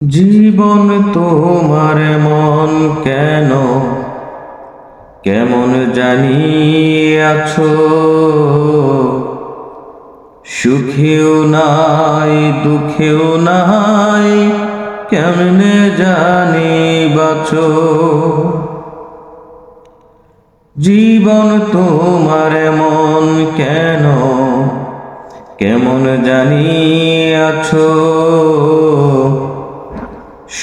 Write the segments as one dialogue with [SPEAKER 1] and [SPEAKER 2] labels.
[SPEAKER 1] জীবন তোমার মন কেন? কেমন জানি আছো? সুখেও নাই, দুঃখেও নাই, কেমনে জানি বাছো জীবন তোমার মন কেন? কেমন জানি আছো?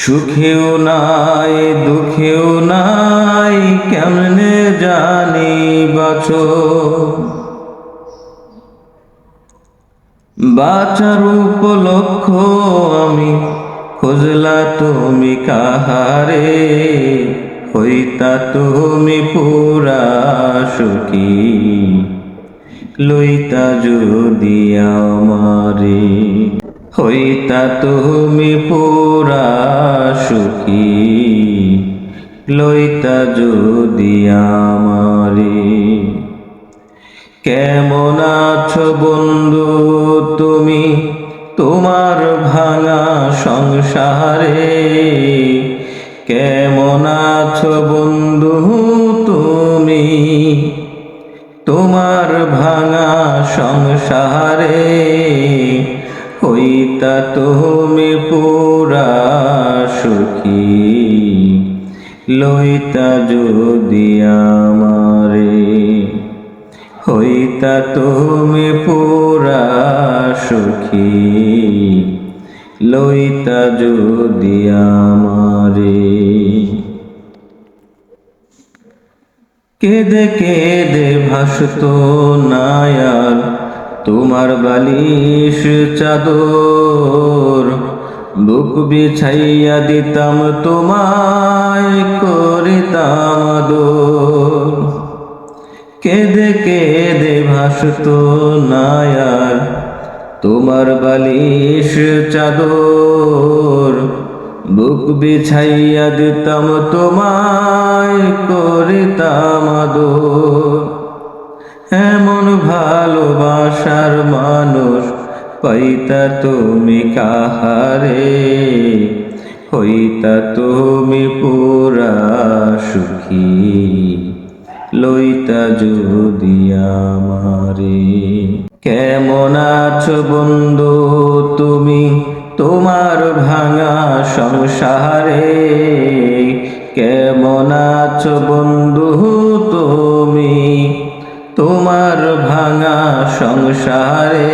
[SPEAKER 1] সুখেও নাই, দুঃখেও নাই, কেমনে জানি বাছো বাচার উপলক্ষ আমি, খুঁজলা তুমি কাহারে? হইতা তুমি পুরা সুখী, লইতা যদি আমারে। হইতা তুমি পুরা সুখী, লইতা যদি আমারে। কেমন আছো বন্ধু তুমি, তোমার ভাঙা সংসারে? কেমন আছো বন্ধু তুমি, তোমার ভাঙা সংসারে? হইতা তুমি পুরা সুখী। লইতা যদি আমারে, হইতা তুমি পুরা সুখী। লইতা যদি আমারে। কেদে কেদে ভাসত নায়ার, তোমার বালিশ চাদর বুক বিছাইয়া দিতাম, তোমায় করিতাম আদর। কেদে কেদে ভাসত নায়ার তোমার বালিশ চাদর। বুক বিছাইয়া দিতাম, তোমায় করিতাম আদর। এমন ভালোবাসার মানুষ পাইতা তুমি কাহারে, হইতা তুমি পুরা সুখী। লইতা যদি আমারে, কেমন আছো বন্ধু তুমি তোমার ভাঙা সংসারে? কেমন আছো বন্ধু তুমি তোমার ভাঙা সংসারে?